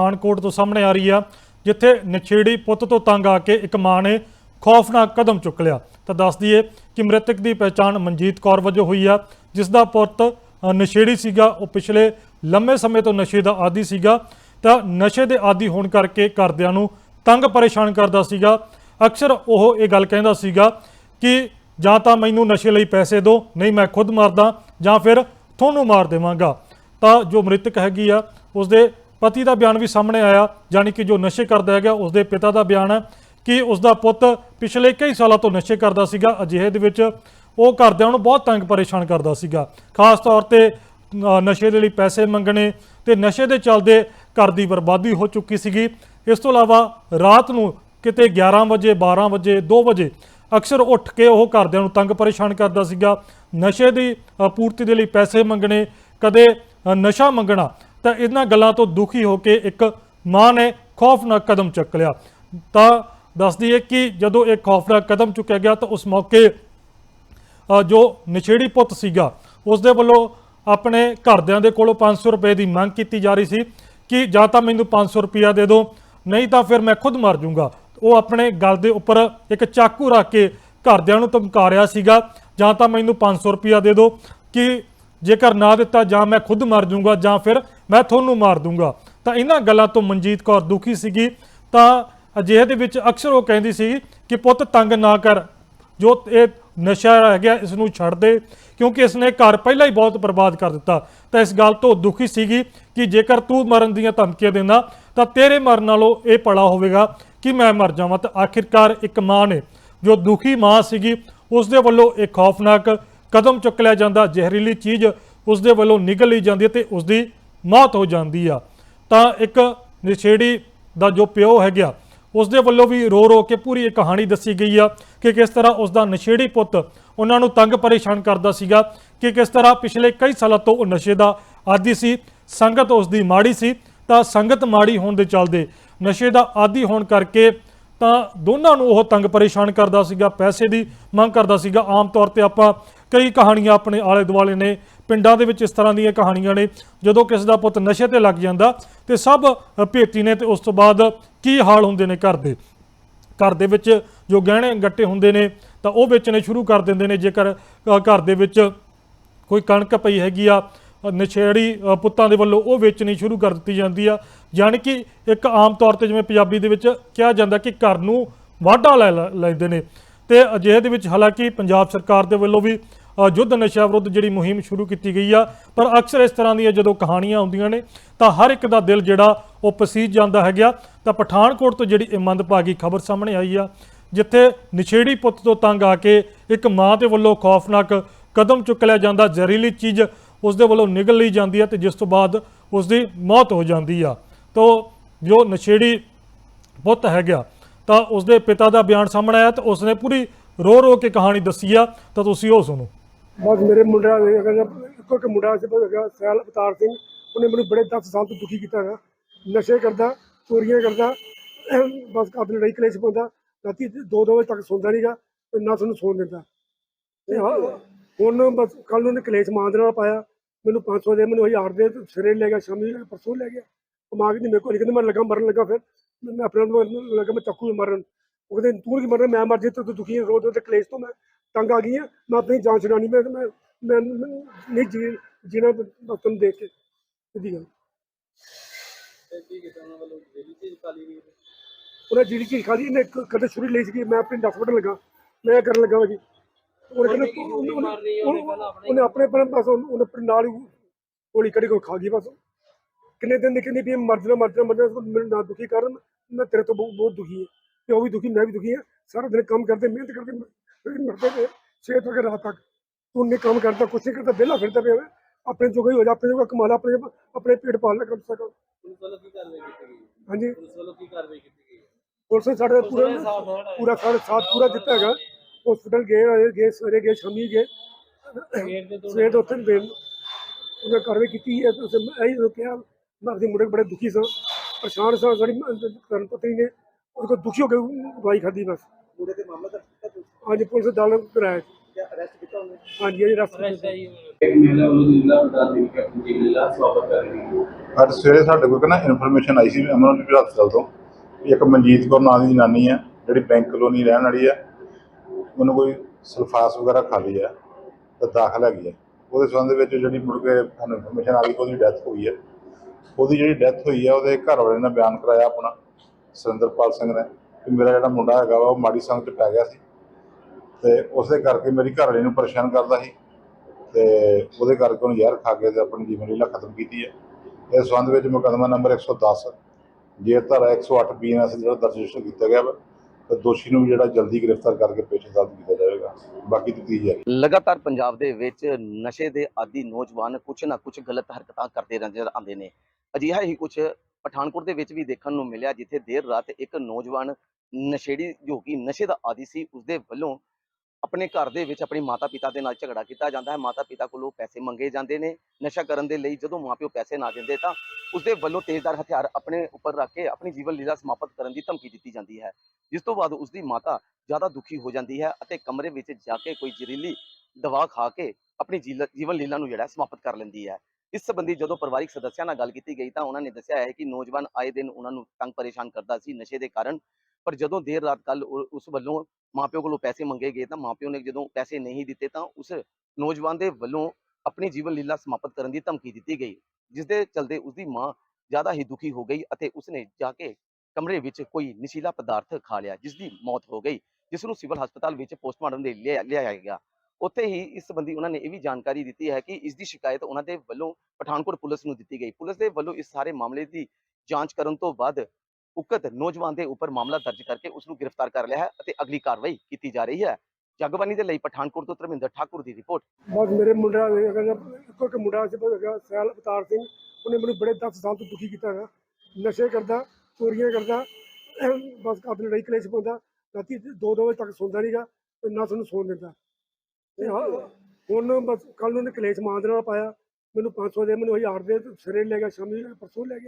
ਪਠਾਨਕੋਟ ਤੋਂ ਸਾਹਮਣੇ ਆ ਰਹੀ ਆ, ਜਿੱਥੇ ਨਛੇੜੀ ਪੁੱਤ ਤੋਂ ਤੰਗ ਆ ਕੇ ਇੱਕ ਮਾਂ ਨੇ ਖੌਫਨਾਕ ਕਦਮ ਚੁੱਕ ਲਿਆ। ਤਾਂ ਦੱਸ ਦਈਏ ਕਿ ਮ੍ਰਿਤਕ ਦੀ ਪਛਾਣ ਮਨਜੀਤ ਕੌਰ ਵਜੋਂ ਹੋਈ ਆ, ਜਿਸ ਦਾ ਪੁੱਤ ਨਸ਼ੇੜੀ ਸੀਗਾ। ਉਹ ਪਿਛਲੇ ਲੰਮੇ ਸਮੇਂ ਤੋਂ ਨਸ਼ੇ ਦਾ ਆਦੀ ਸੀਗਾ। ਤਾਂ ਨਸ਼ੇ ਦੇ ਆਦੀ ਹੋਣ ਕਰਕੇ ਘਰਦਿਆਂ ਨੂੰ ਤੰਗ ਪਰੇਸ਼ਾਨ ਕਰਦਾ ਸੀਗਾ। ਅਕਸਰ ਉਹ ਇਹ ਗੱਲ ਕਹਿੰਦਾ ਸੀਗਾ ਕਿ ਜਾਂ ਤਾਂ ਮੈਨੂੰ ਨਸ਼ੇ ਲਈ ਪੈਸੇ ਦਿਓ ਨਹੀਂ ਮੈਂ ਖੁਦ ਮਾਰਦਾ ਜਾਂ ਫਿਰ ਤੁਹਾਨੂੰ ਮਾਰ ਦੇਵਾਂਗਾ। ਤਾਂ ਜੋ ਮ੍ਰਿਤਕ ਹੈਗੀ ਆ, ਉਸਦੇ ਪਤੀ ਦਾ ਬਿਆਨ ਵੀ ਸਾਹਮਣੇ ਆਇਆ, ਯਾਨੀ ਕਿ ਜੋ ਨਸ਼ੇ ਕਰਦਾ ਹੈਗਾ, ਉਸਦੇ ਪਿਤਾ ਦਾ ਬਿਆਨ ਹੈ ਕਿ ਉਸਦਾ ਪੁੱਤ ਪਿਛਲੇ ਕਈ ਸਾਲਾਂ ਤੋਂ ਨਸ਼ੇ ਕਰਦਾ ਸੀਗਾ। ਅਜਿਹੇ ਦੇ ਵਿੱਚ ਉਹ ਘਰਦਿਆਂ ਨੂੰ ਬਹੁਤ ਤੰਗ ਪਰੇਸ਼ਾਨ ਕਰਦਾ ਸੀਗਾ। ਖਾਸ ਤੌਰ ਤੇ ਨਸ਼ੇ ਦੇ ਲਈ ਪੈਸੇ ਮੰਗਣੇ ਤੇ ਨਸ਼ੇ ਦੇ ਚੱਲਦੇ ਘਰ ਦੀ ਬਰਬਾਦੀ ਹੋ ਚੁੱਕੀ ਸੀਗੀ। ਇਸ ਤੋਂ ਇਲਾਵਾ ਰਾਤ ਨੂੰ ਕਿਤੇ 11 ਵਜੇ 12 ਵਜੇ 2 ਵਜੇ ਅਕਸਰ ਉੱਠ ਕੇ ਉਹ ਘਰਦਿਆਂ ਨੂੰ ਤੰਗ ਪਰੇਸ਼ਾਨ ਕਰਦਾ ਸੀਗਾ। ਨਸ਼ੇ ਦੀ ਪੂਰਤੀ ਦੇ ਲਈ ਪੈਸੇ ਮੰਗਣੇ, ਕਦੇ ਨਸ਼ਾ ਮੰਗਣਾ ਤਾਂ ਇਹਨਾਂ ਗੱਲਾਂ ਤੋਂ ਦੁਖੀ ਹੋ ਕੇ ਇੱਕ ਮਾਂ ਨੇ ਖੌਫਨਾਕ ਕਦਮ ਚੱਕ ਲਿਆ। ਤਾਂ ਦੱਸਦੀ ਹੈ ਕਿ ਜਦੋਂ ਇਹ ਖੌਫਨਾਕ ਕਦਮ ਚੁੱਕਿਆ ਗਿਆ ਤਾਂ ਉਸ ਮੌਕੇ ਜੋ ਨਛੇੜੀ ਪੁੱਤ ਸੀਗਾ ਉਸ ਦੇ ਵੱਲੋਂ ਆਪਣੇ ਘਰਦਿਆਂ ਦੇ ਕੋਲੋਂ 500 ਰੁਪਏ ਦੀ ਮੰਗ ਕੀਤੀ ਜਾ ਰਹੀ ਸੀ ਕਿ ਜਾਂ ਤਾਂ ਮੈਨੂੰ 500 ਰੁਪਇਆ ਦੇ ਦਿਓ, ਨਹੀਂ ਤਾਂ ਫਿਰ ਮੈਂ ਖੁਦ ਮਰ ਜਾਊਂਗਾ। ਉਹ ਆਪਣੇ ਗਲ ਦੇ ਉੱਪਰ ਇੱਕ ਚਾਕੂ ਰੱਖ ਕੇ ਘਰਦਿਆਂ ਨੂੰ ਧਮਕਾ ਰਿਹਾ ਸੀਗਾ, ਜਾਂ ਤਾਂ ਮੈਨੂੰ 500 ਰੁਪਇਆ ਦੇ ਦਿਓ ਕਿ ਜੇਕਰ ਨਾ ਦਿੱਤਾ ਜਾਂ ਮੈਂ ਖੁਦ ਮਰ ਜਾਊਂਗਾ ਜਾਂ ਫਿਰ ਮੈਂ ਤੁਹਾਨੂੰ ਮਾਰ ਦੂੰਗਾ। ਤਾਂ ਇਹਨਾਂ ਗੱਲਾਂ ਤੋਂ ਮਨਜੀਤ ਕੌਰ ਦੁਖੀ ਸੀਗੀ। ਤਾਂ ਅਜਿਹੇ ਦੇ ਵਿੱਚ ਅਕਸਰ ਉਹ ਕਹਿੰਦੀ ਸੀ ਕਿ ਪੁੱਤ ਤੰਗ ਨਾ ਕਰ। ਜੋ ਇਹ ਨਸ਼ਾ ਰਹਿ ਗਿਆ ਇਸ ਨੂੰ ਛੱਡ ਦੇ, ਕਿਉਂਕਿ ਇਸ ਨੇ ਘਰ ਪਹਿਲਾਂ ਹੀ ਬਹੁਤ ਬਰਬਾਦ ਕਰ ਦਿੱਤਾ। ਤਾਂ ਇਸ ਗੱਲ ਤੋਂ ਦੁਖੀ ਸੀਗੀ ਕਿ ਜੇਕਰ ਤੂੰ ਮਰਨ ਦੀਆਂ ਧਮਕੀਆਂ ਦਿੰਦਾ, ਤਾਂ ਤੇਰੇ ਮਰਨ ਨਾਲੋਂ ਇਹ ਪੜਾ ਹੋਵੇਗਾ ਕਿ ਮੈਂ ਮਰ ਜਾਵਾਂ। ਤਾਂ ਆਖਿਰਕਾਰ ਇੱਕ ਮਾਂ ਨੇ, ਜੋ ਦੁਖੀ ਮਾਂ ਸੀਗੀ, ਉਸ ਦੇ ਵੱਲੋਂ ਇਹ ਖੌਫਨਾਕ ਕਦਮ ਚੁੱਕ ਲਿਆ ਜਾਂਦਾ, ਜ਼ਹਿਰੀਲੀ ਚੀਜ਼ ਉਸ ਦੇ ਵੱਲੋਂ ਨਿਗਲ ਲਈ ਜਾਂਦੀ ਹੈ ਤੇ ਉਸ ਦੀ ਮੌਤ ਹੋ ਜਾਂਦੀ ਆ। ਤਾਂ ਇੱਕ ਨਸ਼ੇੜੀ ਦਾ ਜੋ ਪਿਓ ਹੈਗਾ ਉਸ ਦੇ ਵੱਲੋਂ ਵੀ ਰੋ ਰੋ ਕੇ ਪੂਰੀ ਇਹ ਕਹਾਣੀ ਦੱਸੀ ਗਈ ਆ ਕਿ ਕਿਸ ਤਰ੍ਹਾਂ ਉਸ ਦਾ ਨਸ਼ੇੜੀ ਪੁੱਤ ਉਹਨਾਂ ਨੂੰ ਤੰਗ ਪਰੇਸ਼ਾਨ ਕਰਦਾ ਸੀਗਾ ਕਿ ਕਿਸ ਤਰ੍ਹਾਂ ਪਿਛਲੇ ਕਈ ਸਾਲਾਂ ਤੋਂ ਉਹ ਨਸ਼ੇ ਦਾ ਆਦੀ ਸੀ, ਸੰਗਤ ਉਸ ਦੀ ਮਾੜੀ ਸੀ, ਤਾਂ ਸੰਗਤ ਮਾੜੀ ਹੋਣ ਦੇ ਚੱਲਦੇ ਨਸ਼ੇ ਦਾ ਆਦੀ ਹੋਣ ਕਰਕੇ ਤਾਂ ਦੋਨਾਂ ਨੂੰ ਉਹ ਤੰਗ ਪਰੇਸ਼ਾਨ ਕਰਦਾ ਸੀਗਾ, ਪੈਸੇ ਦੀ ਮੰਗ ਕਰਦਾ ਸੀਗਾ। ਆਮ ਤੌਰ ਤੇ ਆਪਾਂ ਕਈ ਕਹਾਣੀਆਂ ਆਪਣੇ ਆਲੇ ਦੁਆਲੇ ਨੇ। ਪਿੰਡਾਂ ਦੇ ਵਿੱਚ ਇਸ ਤਰ੍ਹਾਂ ਦੀਆਂ ਕਹਾਣੀਆਂ ਨੇ ਜਦੋਂ ਕਿਸੇ ਦਾ ਪੁੱਤ ਨਸ਼ੇ ਤੇ ਲੱਗ ਜਾਂਦਾ ਤੇ ਸਭ ਭੇਤੀ ਨੇ ਤੇ ਉਸ ਤੋਂ ਬਾਅਦ ਕੀ ਹਾਲ ਹੁੰਦੇ ਨੇ ਘਰ ਦੇ। ਘਰ ਦੇ ਵਿੱਚ ਜੋ ਗਹਿਣੇ ਗੱਟੇ ਹੁੰਦੇ ਨੇ ਤਾਂ ਉਹ ਵੇਚਣੇ ਸ਼ੁਰੂ ਕਰ ਦਿੰਦੇ ਨੇ। ਜੇਕਰ ਘਰ ਦੇ ਵਿੱਚ ਕੋਈ ਕਣਕ ਪਈ ਹੈਗੀ ਆ ਅ, ਨਸ਼ੇੜੀ ਪੁੱਤਾਂ ਦੇ ਵੱਲੋਂ ਉਹ ਵੇਚਣੀ ਸ਼ੁਰੂ ਕਰ ਦਿੱਤੀ ਜਾਂਦੀ ਆ। ਯਾਨੀ ਕਿ ਇੱਕ ਆਮ ਤੌਰ ਤੇ ਜਿਵੇਂ ਪੰਜਾਬੀ ਦੇ ਵਿੱਚ ਕਿਹਾ ਜਾਂਦਾ ਕਿ ਘਰ ਨੂੰ ਵਾਢਾ ਲੈ ਲੈ- ਲੈਂਦੇ ਨੇ। ਤੇ ਅਜਿਹੇ ਦੇ ਵਿੱਚ ਹਾਲਾਂਕਿ ਪੰਜਾਬ ਸਰਕਾਰ ਦੇ ਵੱਲੋਂ ਵੀ ਯੁੱਧ ਨਸ਼ਾ ਵਿਰੁੱਧ ਜਿਹੜੀ ਮੁਹਿੰਮ ਸ਼ੁਰੂ ਕੀਤੀ ਗਈ ਆ, ਪਰ ਅਕਸਰ ਇਸ ਤਰ੍ਹਾਂ ਦੀਆਂ ਜਦੋਂ ਕਹਾਣੀਆਂ ਆਉਂਦੀਆਂ ਨੇ, ਤਾਂ ਹਰ ਇੱਕ ਦਾ ਦਿਲ ਜਿਹੜਾ ਉਹ ਪਸੀਜ ਜਾਂਦਾ ਹੈਗਾ। ਤਾਂ ਪਠਾਨਕੋਟ ਤੋਂ ਜਿਹੜੀ ਇਹ ਮੰਦਭਾਗੀ ਖਬਰ ਸਾਹਮਣੇ ਆਈ ਆ, ਜਿੱਥੇ ਨਛੇੜੀ ਪੁੱਤ ਤੋਂ ਤੰਗ ਆ ਕੇ ਇੱਕ ਮਾਂ ਦੇ ਵੱਲੋਂ ਖੌਫਨਾਕ ਕਦਮ ਚੁੱਕ ਲਿਆ ਜਾਂਦਾ, ਜ਼ਹਿਰੀਲੀ ਚੀਜ਼ ਉਸ ਦੇ ਵੱਲੋਂ ਨਿਗਲ ਲਈ ਜਾਂਦੀ ਹੈ ਤੇ ਜਿਸ ਤੋਂ ਬਾਅਦ ਉਸ ਦੀ ਮੌਤ ਹੋ ਜਾਂਦੀ ਆ। ਤਾਂ ਜੋ ਨਸ਼ੇੜੀ ਪੁੱਤ ਹੈਗਾ ਤਾਂ ਉਸਦੇ ਪਿਤਾ ਦਾ ਬਿਆਨ ਸਾਹਮਣੇ ਆਇਆ ਤੇ ਉਸ ਪੂਰੀ ਰੋ ਰੋ ਕੇ ਕਹਾਣੀ ਦੱਸੀ ਆ। ਤਾਂ ਤੁਸੀਂ ਉਹ ਸੁਣੋ। ਬਸ ਮੇਰੇ ਮੁੰਡਾ ਇੱਕੋ ਇੱਕ ਮੁੰਡਾ ਸੀ ਹੈਗਾ ਸੈਲ ਅਵਤਾਰ ਸਿੰਘ। ਉਹਨੇ ਮੈਨੂੰ ਬੜੇ 10 ਸਾਲ ਤੋਂ ਦੁਖੀ ਕੀਤਾ ਹੈਗਾ। ਨਸ਼ੇ ਕਰਦਾ ਚੋਰੀਆਂ ਕਰਦਾ ਬਸ ਆਪਣੀ ਲੜਾਈ ਕਲੇਸ਼ ਪਾਉਂਦਾ। ਰਾਤੀ 2-2 ਵਜੇ ਤੱਕ ਸੌਂਦਾ ਨਹੀਂਗਾ ਤੇ ਨਾ ਤੁਹਾਨੂੰ ਸੌਣ ਦਿੰਦਾ। ਤੇ ਹੁਣ ਬਸ ਕੱਲ ਨੂੰ ਉਹਨੇ ਕਲੇਸ਼ ਮਾਂ ਦੇ ਨਾਲ ਪਾਇਆ। ਮੈਨੂੰ 500 ਦੇ ਮੈਨੂੰ ਹਜ਼ਾਰ ਦੇ ਤੇ ਸਵੇਰੇ ਲੈ ਗਿਆ ਸ਼ਾਮੀ ਲੈ ਗਿਆ, ਪਰਸੋਂ ਲੈ ਗਿਆ। ਉਹ ਮਾਂ ਮੇਰੇ ਕੋਲ ਨਹੀਂ ਕਹਿੰਦੀ ਮੈਂ ਲੱਗਾ ਮਰਨ ਲੱਗਾ ਫਿਰ। ਮੈਂ ਆਪਣੇ ਆਪ ਨੂੰ ਲੱਗਾ ਮੈਂ ਚੱਕੂ ਮਰਨ। ਉਹ ਕਹਿੰਦੇ ਤੂੰ ਕੀ ਮਰਨਾ ਮੈਂ ਮਰ ਜੇ ਤੂੰ ਦੁਖੀ ਹੈ ਰੋਜ਼ ਰੋਜ਼ ਤੇ ਕਲੇਸ਼ ਤੋਂ ਮੈਂ ਤੰਗ ਆ ਗਈ ਹਾਂ ਮੈਂ ਆਪਣੀ ਜਾਨ ਛਡਾਣੀ ਮੈਂ ਮੈਂ ਨਹੀਂ ਜੀ ਬਸ ਤੁਹਾਨੂੰ ਦੇਖ ਕੇ ਸਿੱਧੀ ਗੱਲ। ਉਹਨੇ ਜਿਹੜੀ ਚੀਜ਼ ਖਾਦੀ ਇਹਨੇ ਕਦੇ ਛੁਰੀ ਲਈ ਸੀ ਮੈਂ ਆਪਣੀ ਵੱਢਣ ਲੱਗਾ ਮੈਂ ਕਰਨ ਲੱਗਾ ਜੀ। ਉਹਨੇ ਕਹਿੰਦਾ ਉਹਨੇ- ਆਪਣੇ ਪਰ ਬਸ ਉਹਨੇ ਆਪਣੇ ਨਾਲ ਹੀ ਗੋਲੀ ਕੱਢ ਕੇ ਖਾ ਗਈ ਬਸ। ਕਿੰਨੇ ਦਿਨ ਦੀ ਕਹਿੰਦੀ ਵੀ ਇਹ ਮਰ ਜਾਣਾ ਮਰ ਜਾਣਾ ਮਰ ਜਾਣਾ ਮੈਨੂੰ ਨਾ ਦੁਖੀ ਕਰ ਮੈਂ ਤੇਰੇ ਤੋਂ ਬਹੁਤ ਬਹੁਤ ਦੁਖੀ ਹਾਂ। ਤੇ ਉਹ ਵੀ ਦੁਖੀ ਮੈਂ ਵੀ ਦੁਖੀ ਹਾਂ। ਸਾਰਾ ਦਿਨ ਕੰਮ ਕਰਦੇ ਮਿਹਨਤ ਕਰਦੇ ਫਿਰ ਮਰਦੇ ਪਏ ਛੇ ਤੋਂ ਰਾਤ ਤੱਕ। ਤੂੰ ਨਹੀਂ ਕੰਮ ਕਰਦਾ ਕੁਛ ਨਹੀਂ ਕਰਦਾ ਵਿਹਲਾ ਫਿਰਦਾ ਪਿਆ। ਆਪਣੇ ਜੋਗਾ ਹੀ ਹੋ ਜਾ ਆਪਣੇ ਜੋਗਾ ਕਮਾ ਲਾ ਆਪਣੇ ਆਪਣੇ ਪੇਟ ਪਾਲ ਲੈ ਕਮ ਸੇ ਕਮ ਪੁਲਿਸ ਵੱਲੋਂ ਕੀ ਕਾਰਵਾਈ ਕੀਤੀ ਗਈ? ਹਾਂਜੀ। ਪੁਲਿਸ ਵੱਲੋਂ ਕੀ ਕਾਰਵਾਈ ਕੀਤੀ ਗਈ? ਪੁਲਿਸ ਨੇ ਸਾਡੇ ਪੂਰਾ ਪੂਰਾ ਸਾਡਾ ਸਾਥ ਪੂਰਾ ਦਿੱਤਾ ਹੈਗਾ। ਹਸਪੀਟਲ ਗਏ ਆਏ ਗਏ ਸਵੇਰੇ ਗਏ ਸ਼ਾਮੀ ਗਏ। ਸਵੇਰ ਤੋਂ ਉੱਥੇ ਉਹਨੇ ਕਾਰਵਾਈ ਕੀਤੀ ਹੈ ਤੁਸੀਂ ਇਹੀ ਰੁਕਿਆ ਮੈਂ ਆਪਦੇ ਮੁੰਡੇ ਬੜੇ ਦੁਖੀ ਸਾਂ ਪਰੇਸ਼ਾਨ ਸਾਂ ਸਾਡੀ ਕਰਨ ਪਤਨੀ ਨੇ ਉਹਦੇ ਕੋਲ ਦੁਖੀ ਹੋ ਕੇ ਦਵਾਈ ਖਾਧੀ ਬਸ। ਮੁੰਡੇ ਤੇ ਮਾਮਲਾ ਦਰਜ ਕੀਤਾ ਪੁਲਿਸ ਅੱਜ ਪੁਲਿਸ ਦਾਲ ਕਰਾਇਆ। ਅਰੈਸਟ ਕੀਤਾ ਉਹਨੇ? ਹਾਂਜੀ ਇਹ ਰਸਤੇ ਇੱਕ ਮਹਿਲਾ ਵੱਲੋਂ ਜ਼ਿਲ੍ਹਾ ਪ੍ਰਧਾਨ ਦੀ ਕੈਪਟਨ ਜੀ ਲੀਲਾ ਸਵਾਗਤ ਕਰ ਰਹੀ ਹੈ। ਅੱਜ ਸਵੇਰੇ ਸਾਡੇ ਕੋਲ ਨਾ ਇਨਫੋਰਮੇਸ਼ਨ ਆਈ ਸੀ ਅਮਨਦੀਪ ਹਸਪਤਾਲ ਤੋਂ ਇੱਕ ਮਨਜੀਤ ਕੌਰ ਨਾਂ ਦੀ ਜਨਾਨੀ ਹੈ ਜਿਹੜੀ ਬੈਂਕ ਕਲੋਨੀ ਰਹਿਣ ਵਾਲੀ ਹੈ ਉਹਨੂੰ ਕੋਈ ਸਲਫਾਸ ਵਗੈਰਾ ਖਾ ਲਈ ਹੈ ਤੇ ਦਾਖਲ ਹੈਗੀ ਹੈ। ਉਹਦੇ ਸੰਬੰਧ ਵਿੱਚ ਜਿਹੜੀ ਮੁੜ ਕੇ ਸਾਨੂੰ ਇਨਫੋਰਮੇਸ਼ਨ ਆ ਗਈ ਕਿ ਉਹਦੀ ਡੈਥ ਹੋਈ ਹੈ। ਉਹਦੀ ਜਿਹੜੀ ਡੈਥ ਹੋਈ ਹੈ ਉਹਦੇ ਘਰ ਵਾਲੇ ਨੇ ਬਿਆਨ ਕਰਾਇਆ ਆਪਣਾ, ਸੁਰਿੰਦਰਪਾਲ ਸਿੰਘ ਨੇ, ਕਿ ਮੇਰਾ ਜਿਹੜਾ ਮੁੰਡਾ ਹੈਗਾ ਵਾ, ਉਹ ਮਾੜੀ ਸੰਗਤ 'ਚ ਪੈ ਗਿਆ ਸੀ। ਤੇ ਉਸਦੇ ਕਰਕੇ ਮੇਰੀ ਘਰ ਵਾਲੀ ਨੂੰ ਪਰੇਸ਼ਾਨ ਕਰਦਾ ਸੀ। ਤੇ ਉਹਦੇ ਕਰਕੇ ਉਹਨੇ ਜ਼ਹਿਰ ਖਾ ਕੇ ਤੇ ਆਪਣੀ ਜੀਵਨ ਲੀਲਾ ਖਤਮ ਕੀਤੀ ਹੈ ਇਸ ਸੰਬੰਧ ਵਿੱਚ ਮੁਕੱਦਮਾ ਨੰਬਰ 110 ਜੇਰ ਧਾਰਾ 108 ਬੀਐਨਐਸ ਜਿਹੜਾ ਦਰਜ ਰਜਿਸਟਰ ਕੀਤਾ ਗਿਆ ਵਾ, ਤੇ ਦੋਸ਼ੀ ਨੂੰ ਵੀ ਜਿਹੜਾ ਜਲਦੀ ਗ੍ਰਿਫਤਾਰ ਕਰਕੇ ਪੇਸ਼ ਅਦਾਲਤ ਕੀਤਾ ਜਾਵੇਗਾ। ਬਾਕੀ ਤਫਤੀਸ਼ ਜਾਰੀ। ਲਗਾਤਾਰ ਪੰਜਾਬ ਦੇ ਵਿੱਚ ਨਸ਼ੇ ਦੇ ਆਦੀ ਨੌਜਵਾਨ ਕੁਛ ਨਾ ਕੁਛ ਗਲਤ ਹਰਕਤਾਂ ਕਰਦੇ ਨਜ਼ਰ ਆਉਂਦੇ ਨੇ। ਅਜਿਹਾ ਹੀ ਕੁਛ ਪਠਾਨਕੋਟ ਦੇ ਵਿੱਚ ਵੀ ਦੇਖਣ ਨੂੰ ਮਿਲਿਆ, ਜਿੱਥੇ ਦੇਰ ਰਾਤ ਇੱਕ ਨੌਜਵਾਨ ਨਸ਼ੇੜੀ ਜੋ ਕਿ ਨਸ਼ੇ ਦਾ ਆਦੀ ਸੀ, ਉਸਦੇ ਵੱਲੋਂ ਆਪਣੇ ਘਰ ਦੇ ਵਿੱਚ ਆਪਣੀ ਮਾਤਾ ਪਿਤਾ ਦੇ ਨਾਲ ਝਗੜਾ ਕੀਤਾ ਜਾਂਦਾ ਹੈ। ਮਾਤਾ ਪਿਤਾ ਕੋਲੋਂ ਪੈਸੇ ਮੰਗੇ ਜਾਂਦੇ ਨੇ ਨਸ਼ਾ ਕਰਨ ਦੇ ਲਈ। ਜਦੋਂ ਮਾਪਿਓ ਪੈਸੇ ਨਾ ਦਿੰਦੇ ਤਾਂ ਉਸਦੇ ਵੱਲੋਂ ਤੇਜ਼ਦਾਰ ਹਥਿਆਰ ਆਪਣੇ ਉੱਪਰ ਰੱਖ ਕੇ ਆਪਣੀ ਜੀਵਨ ਲੀਲਾ ਸਮਾਪਤ ਕਰਨ ਦੀ ਧਮਕੀ ਦਿੱਤੀ ਜਾਂਦੀ ਹੈ। ਜਿਸ ਤੋਂ ਬਾਅਦ ਉਸਦੀ ਮਾਤਾ ਜ਼ਿਆਦਾ ਦੁਖੀ ਹੋ ਜਾਂਦੀ ਹੈ ਅਤੇ ਕਮਰੇ ਵਿੱਚ ਜਾ ਕੇ ਕੋਈ ਜ਼ਹਿਰੀਲੀ ਦਵਾ ਖਾ ਕੇ ਆਪਣੀ ਜੀਲ- ਜੀਵਨ ਲੀਲਾ ਨੂੰ ਜਿਹੜਾ ਸਮਾਪਤ ਕਰ ਲੈਂਦੀ ਹੈ। ਇਸ ਸੰਬੰਧੀ ਜਦੋਂ ਪਰਿਵਾਰਿਕ ਸਦੱਸਿਆਂ ਨਾਲ ਗੱਲ ਕੀਤੀ ਗਈ ਤਾਂ ਉਹਨਾਂ ਨੇ ਦੱਸਿਆ ਹੈ ਕਿ ਨੌਜਵਾਨ ਆਏ ਦਿਨ ਉਹਨਾਂ ਨੂੰ ਤੰਗ ਪਰੇਸ਼ਾਨ ਕਰਦਾ ਸੀ ਨਸ਼ੇ ਦੇ ਕਾਰਨ, ਪਰ ਜਦੋਂ ਦੇਰ ਰਾਤ ਕੱਲ ਉਸ ਵੱਲੋਂ ਮਾਪਿਓ ਕੋਲੋਂ ਪੈਸੇ ਮੰਗੇ ਗਏ ਤਾਂ ਮਾਪਿਓ ਨੇ ਜਦੋਂ ਪੈਸੇ ਨਹੀਂ ਦਿੱਤੇ ਤਾਂ ਉਸ ਨੌਜਵਾਨ ਦੇ ਵੱਲੋਂ ਆਪਣੀ ਜੀਵਨ ਲੀਲਾ ਸਮਾਪਤ ਕਰਨ ਦੀ ਧਮਕੀ ਦਿੱਤੀ ਗਈ ਜਿਸ ਦੇ ਚਲਦੇ ਉਸਦੀ ਮਾਂ ਜ਼ਿਆਦਾ ਹੀ ਦੁਖੀ ਹੋ ਗਈ ਅਤੇ ਉਸਨੇ ਜਾ ਕੇ ਕਮਰੇ ਵਿੱਚ ਕੋਈ ਨਸ਼ੀਲਾ ਪਦਾਰਥ ਖਾ ਲਿਆ ਜਿਸ ਦੀ ਮੌਤ ਹੋ ਗਈ, ਜਿਸ ਨੂੰ ਸਿਵਲ ਹਸਪਤਾਲ ਵਿੱਚ ਪੋਸਟਮਾਰਟਮ ਦੇ ਲਿਆ, ਲਿਆਇਆ ਗਿਆ। ਉੱਥੇ ਹੀ ਇਸ ਸੰਬੰਧੀ ਉਹਨਾਂ ਨੇ ਇਹ ਵੀ ਜਾਣਕਾਰੀ ਦਿੱਤੀ ਹੈ ਕਿ ਇਸ ਦੀ ਸ਼ਿਕਾਇਤ ਉਹਨਾਂ ਦੇ ਵੱਲੋਂ ਪਠਾਨਕੋਟ ਪੁਲਿਸ ਨੂੰ ਦਿੱਤੀ ਗਈ। ਪੁਲਿਸ ਦੇ ਵੱਲੋਂ ਇਸ ਸਾਰੇ ਮਾਮਲੇ ਦੀ ਜਾਂਚ ਕਰਨ ਤੋਂ ਬਾਅਦ ਉਕਤ ਨੌਜਵਾਨ ਦੇ ਉੱਪਰ ਮਾਮਲਾ ਦਰਜ ਕਰਕੇ ਉਸ ਨੂੰ ਗ੍ਰਿਫਤਾਰ ਕਰ ਲਿਆ ਹੈ ਅਤੇ ਅਗਲੀ ਕਾਰਵਾਈ ਕੀਤੀ ਜਾ ਰਹੀ ਹੈ। ਜਗਬਾਨੀ ਦੇ ਲਈ ਪਠਾਨਕੋਟ ਤੋਂ ਧਰਮਿੰਦਰ ਠਾਕੁਰ ਦੀ ਰਿਪੋਰਟ। ਬਸ ਮੇਰੇ ਮੁੰਡਾ ਇੱਕੋ ਇੱਕ ਮੁੰਡਾ ਸੀ ਹੈਗਾ ਸੈਲ ਅਵਤਾਰ ਸਿੰਘ। ਉਹਨੇ ਮੈਨੂੰ ਬੜੇ 10 ਸਾਲ ਤੋਂ ਦੁਖੀ ਕੀਤਾ ਹੈਗਾ। ਨਸ਼ੇ ਕਰਦਾ, ਚੋਰੀਆਂ ਕਰਦਾ, ਬਸ ਆਪਣੀ ਲੜਾਈ ਕਲੇਸ਼ ਪਾਉਂਦਾ। ਰਾਤੀ 2-2 ਵਜੇ ਤੱਕ ਸੌਂਦਾ ਨਹੀਂਗਾ ਤੇ ਨਾ ਸਾਨੂੰ ਸੌਣ ਦਿੰਦਾ। ਤੇ ਹਾਂ, ਹੁਣ ਬਸ ਕੱਲ ਨੂੰ ਉਹਨੇ ਕਲੇਸ਼ ਮਾਂ ਦੇ ਨਾਲ ਪਾਇਆ। ਮੈਨੂੰ 500 ਦੇ ਮੈਨੂੰ 1000 ਦੇ ਤੇ ਸਿਰੇ ਲੈ ਗਿਆ ਸ਼ਾਮੀ ਪਰਸੋਂ ਲੈ ਗਿਆ।